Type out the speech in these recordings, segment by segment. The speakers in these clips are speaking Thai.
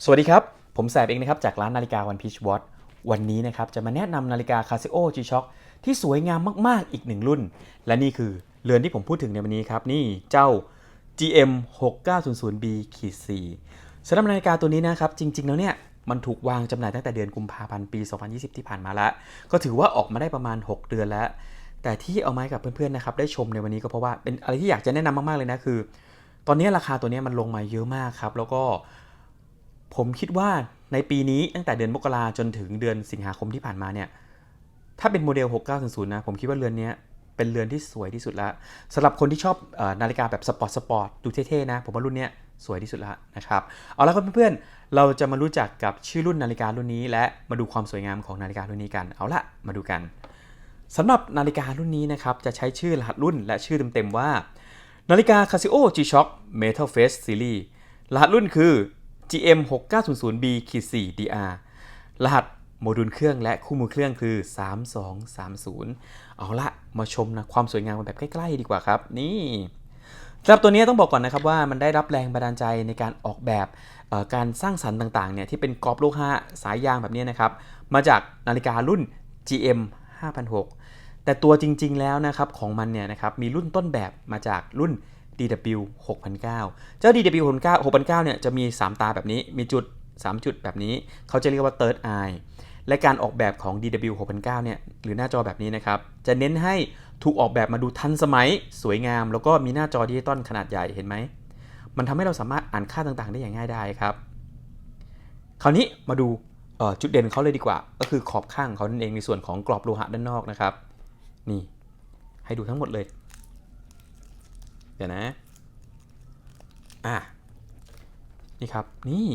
สวัสดีครับ ผมแสบเองนะครับ จากร้านนาฬิกา One Piece Watch วันนี้นะครับ จะมาแนะนำนาฬิกา Casio G-Shock ที่สวยงามมาก ๆ อีกหนึ่งรุ่น และนี่คือเรือนที่ผมพูดถึงในวันนี้ครับ นี่เจ้า GM 6900B 4สำหรับนาฬิกาตัวนี้นะครับ จริง ๆ แล้วเนี่ยมันถูกวางจำหน่ายตั้งแต่เดือนกุมภาพันธ์ปี 2020 ที่ผ่านมาแล้ว ก็ถือว่าออกมาได้ประมาณ 6 เดือนแล้ว แต่ที่เอามาให้กับเพื่อนๆนะครับได้ชมในวันนี้ก็เพราะว่าเป็นอะไรที่อยากจะแนะนำมากๆเลยนะคือ ตอนนี้ราคาตัวนี้มันลงมาเยอะมากครับแล้วก็ ผมคิดว่าในปีนี้ตั้งแต่เดือนมกราจนถึงเดือนสิงหาคมที่ผ่านมาเนี่ยถ้าเป็นโมเดล 6900นะผมคิดว่าเรือนนี้เป็นเรือนที่สวยที่สุดแล้วสำหรับคนที่ชอบออนาฬิกาแบบสปอร์ตสปอร์ตดูเท่ๆนะ ผมว่ารุ่นนี้สวยที่สุดแล้วนะครับเอาละครับเพื่อนๆเราจะมารู้จักกับชื่อรุ่นนาฬิการุ่นนี้ และมาดูความสวยงามของนาฬิการุ่นนี้กันเอาละมาดูกันสำหรับนาฬิการุ่นนี้นะครับจะใช้ชื่อรหัสรุ่นและชื่อเต็มๆว่า นาฬิกา Casio G-Shock Metal Face Series รหัสรุ่นคือ GM 6900B 4 DR รหัสโมดูลเครื่องและคู่มือเครื่องคือ 3230 เอาละมาชมนะความสวยงามแบบใกล้ ๆ ดีกว่าครับ นี่สำหรับตัวนี้ต้องบอกก่อนนะครับว่ามันได้รับแรงบันดาลใจในการออกแบบการสร้างสรรค์ต่างๆเนี่ยที่เป็นกรอบโลหะสายยางแบบนี้นะครับ มาจากนาฬิการุ่น GM 5006 แต่ตัวจริง ๆ แล้วนะครับของมันเนี่ยนะครับมีรุ่นต้นแบบมาจากรุ่น DW 6009 เจ้า DW 6009เนี่ยจะมี 3 ตาแบบนี้ มีจุด 3 จุดแบบนี้ เขาจะเรียกว่า third eye และการออกแบบของ DW 6009เนี่ย หรือหน้าจอแบบนี้นะครับ จะเน้นให้ถูกออกแบบมาดูทันสมัย สวยงาม แล้วก็มีหน้าจอดิจิตอลขนาดใหญ่ เห็นไหม มันทำให้เราสามารถอ่านค่าต่างๆ ได้อย่างง่ายได้ครับ คราวนี้มาดูจุดเด่นของเขาเลยดีกว่า ก็คือขอบข้างเขานั่นเองในส่วนของกรอบโลหะด้านนอกนะครับ นี่ ให้ดูทั้งหมดเลย ดี๋ยวนะ อะ นี่ครับ นี่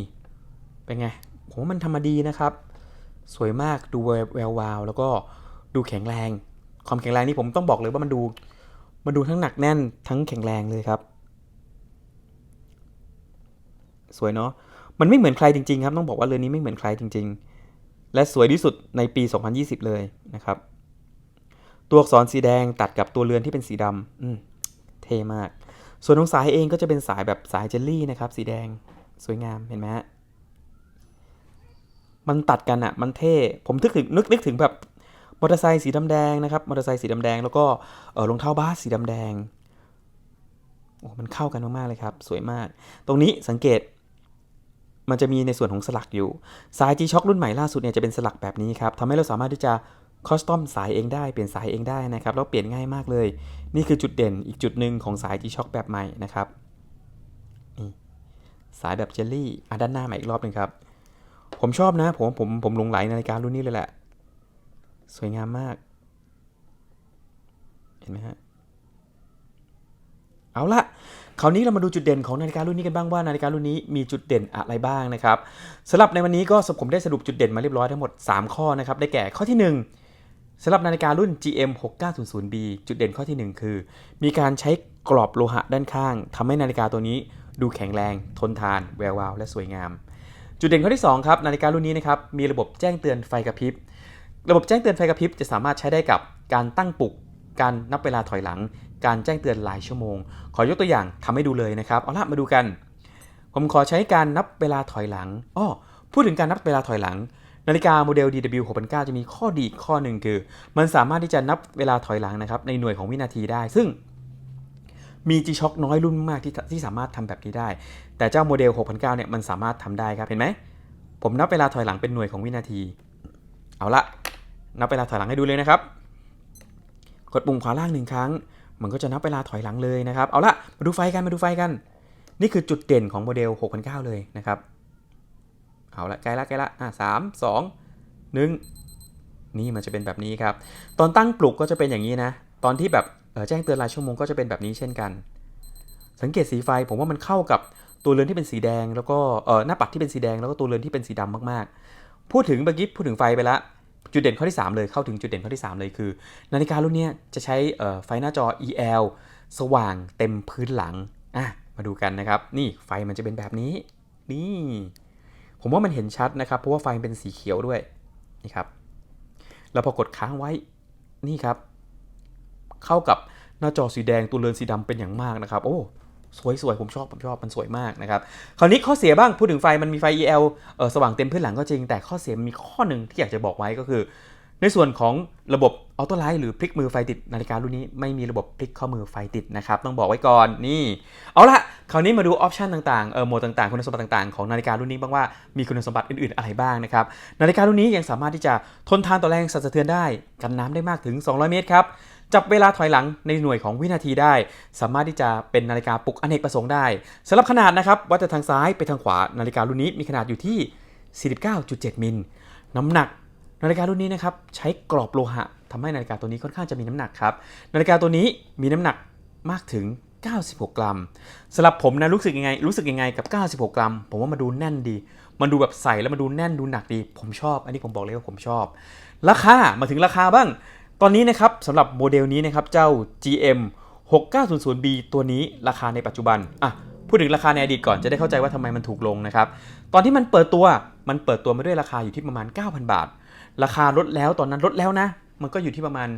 เป็นไงผมว่ามันทำมาดีนะครับ สวยมาก ดูแววแวววาว แล้วก็ดูแข็งแรง ความแข็งแรงนี่ผมต้องบอกเลยว่ามันดู มันดูทั้งหนักแน่น ทั้งแข็งแรงเลยครับ สวยเนาะ มันไม่เหมือนใครจริงๆครับ ต้องบอกว่าเรือนนี้ไม่เหมือนใครจริง ๆ และสวยที่สุดในปี 2020 เลยนะครับ ตัวอักษรสีแดงตัดกับตัวเรือนที่เป็นสีดำอืม เท่มาก ส่วนของสายเองก็จะเป็นสายแบบสายเจลลี่นะครับ สีแดงสวยงามเห็นไหมฮะมันตัดกันอะมันเท่ผมนึกถึงนึกนึกถึงแบบมอเตอร์ไซค์สีดำแดงนะครับมอเตอร์ไซค์สีดำแดงแล้วก็เออรองเท้าบาสสีดำแดงโอ้มันเข้ากันมากๆเลยครับ สวยมาก ตรงนี้สังเกต มันจะมีในส่วนของสลักอยู่ สาย G-Shock รุ่นใหม่ล่าสุดเนี่ยจะเป็นสลักแบบนี้ครับทำให้เราสามารถที่จะ คอสตอมสายเองได้เปลี่ยนสายเองได้นะครับแล้วเปลี่ยนง่ายมากเลย นี่คือจุดเด่นอีกจุดหนึ่งของสาย G-Shock แบบใหม่นะครับนี่สายแบบเจลลี่อะด้านหน้ามาอีกรอบหนึ่งครับ ผมชอบนะ ผมผมผมหลงไหลนาฬิการุ่นนี้เลยแหละ สวยงามมาก เห็นไหมฮะเอาละคราวนี้เรามาดูจุดเด่นของนาฬิการุ่นนี้กันบ้างว่านาฬิการุ่นนี้มีจุดเด่นอะไรบ้างนะครับสำหรับในวันนี้ก็ผมได้สรุปจุดเด่นมาเรียบร้อยทั้งหมด 3 ข้อนะครับได้แก่ข้อที่ 1 สำหรับนาฬิการุ่น GM 6900B จุดเด่นข้อทีหนึ่1 คือ มีการใช้กรอบโลหะด้านข้างทำให้นาฬิกาตัวนี้ดูแข็งแรง ทนทาน แวววาว และสวยงาม จุดเด่นข้อที่ 2 ครับ นาฬิการุ่นนี้นะครับมีระบบแจ้งเตือนไฟกระพริบ ระบบแจ้งเตือนไฟกระพริบจะสามารถใช้ได้กับการตั้งปลุก การนับเวลาถอยหลัง การแจ้งเตือนรายชั่วโมง ขอยกตัวอย่างทำให้ดูเลยนะครับ เอาละมาดูกัน ผมขอใช้การนับเวลาถอยหลังอ้อพูดถึงการนับเวลาถอยหลัง นาฬิกาโมเดล DW 6009จะมีข้อดีข้อหนึ่งคือ มันสามารถที่จะนับเวลาถอยหลังนะครับในหน่วยของวินาทีได้ ซึ่งมี G-Shock น้อยรุ่นมากที่ที่สามารถทำแบบนี้ได้ แต่เจ้าโมเดล6009เนี่ยมันสามารถทำได้ครับ เห็นไหม ผมนับเวลาถอยหลังเป็นหน่วยของวินาที เอาละ นับเวลาถอยหลังให้ดูเลยนะครับ กดปุ่มขวาล่างหนึ่งครั้ง มันก็จะนับเวลาถอยหลังเลยนะครับ เอาละมาดูไฟกัน มาดูไฟกัน นี่คือจุดเด่นของโมเดล6009เลยนะครับ เอาละใกล้ละใกล้ละอะสามสองหนึ่งนี่มันจะเป็นแบบนี้ครับ ตอนตั้งปลุกก็จะเป็นอย่างนี้นะ ตอนที่แบบเอ่อแจ้งเตือนรายชั่วโมงก็จะเป็นแบบนี้เช่นกัน สังเกตสีไฟผมว่ามันเข้ากับตัวเรือนที่เป็นสีแดง แล้วก็เออหน้าปัดที่เป็นสีแดงแล้วก็ตัวเรือนที่เป็นสีดำมากๆ พูดถึงเมื่อกี้พูดถึงไฟไปละจุดเด่นข้อที่ 3 เลยเข้าถึงจุดเด่นข้อที่ 3 เลยคือ นาฬิการุ่นนี้จะใช้เอ่อไฟหน้าจอ EL สว่างเต็มพื้นหลังอะมาดูกันนะครับ นี่ไฟมันจะเป็นแบบนี้ นี่ ผมว่ามันเห็นชัดนะครับเพราะว่าไฟเป็นสีเขียวด้วยนี่ครับแล้วพอกดค้างไว้นี่ครับ เข้ากับหน้าจอสีแดงตัวเรือนสีดำเป็นอย่างมากนะครับ โอ้สวยสวยผมชอบผมชอบมันสวยมากนะครับคราวนี้ข้อเสียบ้างพูดถึงไฟมันมีไฟ EL เออสว่างเต็มพื้นหลังก็จริง แต่ข้อเสียมีข้อหนึ่งที่อยากจะบอกไว้ก็คือ ในส่วนของระบบออโต้ไลท์หรือพลิกมือไฟติดนาฬิการุ่นนี้ไม่มีระบบพลิกข้อมือไฟติดนะครับ ต้องบอกไว้ก่อนนี่ เอาละคราวนี้มาดูออปชันต่างๆเออโหมดต่างๆ คุณสมบัติต่างๆของนาฬิการุ่นนี้บ้างว่ามีคุณสมบัติอื่นๆอะไรบ้างนะครับ นาฬิการุ่นนี้ยังสามารถที่จะทนทานต่อแรงสั่นสะเทือนได้ กันน้ำได้มากถึง 200 เมตรครับจับเวลาถอยหลังในหน่วยของวินาทีได้ สามารถที่จะเป็นนาฬิกาปลุกอเนกประสงค์ได้สำหรับขนาดนะครับวัดจากทางซ้ายไปทางขวานาฬิการุ่นนี้มีขนาดอยู่ที่ 49.7 มิล น้ำหนัก นาฬิการุ่นนี้นะครับใช้กรอบโลหะทำให้นาฬิกาตัวนี้ค่อนข้างจะมีน้ำหนักครับ นาฬิกาตัวนี้มีน้ำหนักมากถึง 96 กรัมสำหรับผมนะรู้สึกยังไง รู้สึกยังไงกับ 96 กรัม ผมว่ามันดูแน่นดี มันดูแบบใส่แล้วมันดูแน่นดูหนักดี ผมชอบ อันนี้ผมบอกเลยว่าผมชอบ ราคา มาถึงราคาบ้าง ตอนนี้นะครับสำหรับโมเดลนี้นะครับเจ้า GM 6900B ตัวนี้ราคาในปัจจุบันอะพูดถึงราคาในอดีตก่อนจะได้เข้าใจว่าทำไมมันถูกลงนะครับ ตอนที่มันเปิดตัว มันเปิดตัวมาด้วยราคาอยู่ที่ประมาณ 9,000 บาท ราคาลดแล้วตอนนั้นลดแล้วนะ มันก็อยู่ที่ประมาณ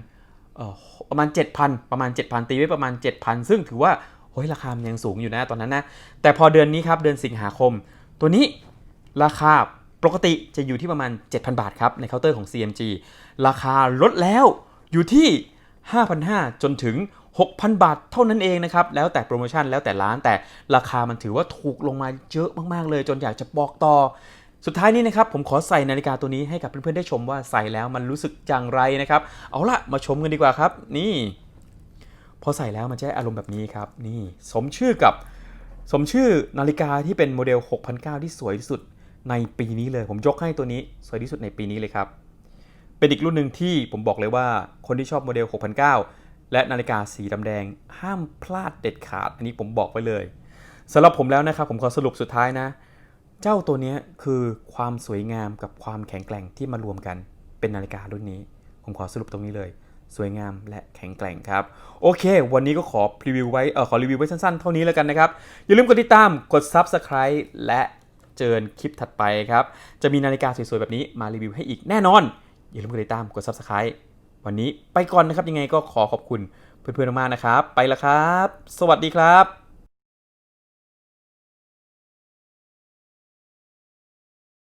ประมาณ 7,000 ประมาณ 7,000 ตีไว้ประมาณ 7,000 ซึ่งถือว่าโอ้ยราคามันยังสูงอยู่นะตอนนั้นนะ แต่พอเดือนนี้ครับเดือนสิงหาคม ตัวนี้ราคาปกติจะอยู่ที่ประมาณ 7,000 บาทครับในเคาน์เตอร์ของ CMG ราคาลดแล้วอยู่ที่ 5,500 จนถึง 6,000 บาทเท่านั้นเองนะครับ แล้วแต่โปรโมชั่นแล้วแต่ร้านแต่ราคามันถือว่าถูกลงมาเยอะมาก ๆ เลย จนอยากจะบอกต่อ สุดท้ายนี้นะครับผมขอใส่นาฬิกาตัวนี้ให้กับเพื่อนๆได้ชมว่าใส่แล้วมันรู้สึกอย่างไรนะครับ เอาละมาชมกันดีกว่าครับ นี่ พอใส่แล้วมันจะได้อารมณ์แบบนี้ครับ นี่สมชื่อกับสมชื่อนาฬิกาที่เป็นโมเดล6,900ที่สวยที่สุดในปีนี้เลย ผมยกให้ตัวนี้สวยที่สุดในปีนี้เลยครับ เป็นอีกรุ่นหนึ่งที่ผมบอกเลยว่าคนที่ชอบโมเดล6,900และนาฬิกาสีดำแดง ห้ามพลาดเด็ดขาด อันนี้ผมบอกไว้เลยสำหรับผมแล้วนะครับผมขอสรุปสุดท้ายนะ เจ้าตัวนี้คือความสวยงามกับความแข็งแกร่งที่มารวมกันเป็นนาฬิการุ่นนี้ ผมขอสรุปตรงนี้เลย สวยงามและแข็งแกร่งครับ โอเค วันนี้ก็ขอรีวิวไว้เออขอรีวิวไว้สั้นๆ เท่านี้แล้วกันนะครับ อย่าลืมกดติดตามกด Subscribe และเจอคลิปถัดไปครับ จะมีนาฬิกาสวยๆ แบบนี้มารีวิวให้อีกแน่นอน อย่าลืมกดติดตามกด Subscribe วันนี้ไปก่อนนะครับยังไงก็ขอขอบคุณเพื่อนๆมากๆนะครับ ไปแล้วครับ สวัสดีครับ